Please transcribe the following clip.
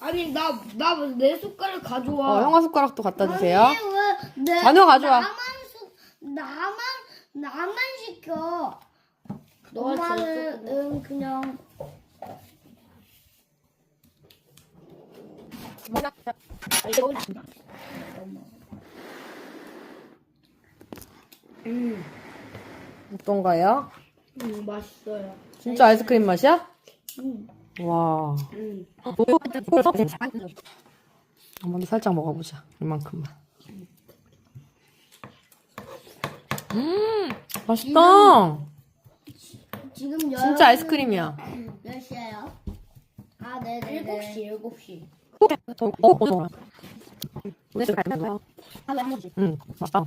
아니 나 나 내 숟가락 가져와. 어, 형아 숟가락도 갖다 주세요. 아니, 왜 내- 단호 가져와. 나만 수, 나만 나만 시켜. 너가 엄마는 응, 그냥 어떤가요? 음, 맛있어요. 진짜 아이스크림 맛이야? 응. 와. 음. 한번 살짝 먹어보자. 이만큼만. 음, 맛있다. 지금 열 진짜 아이스크림이야. 몇 시예요? 아, 네, 네, 일곱 네. 시 일곱 시. 어, 어, 어. 응, 맛있다.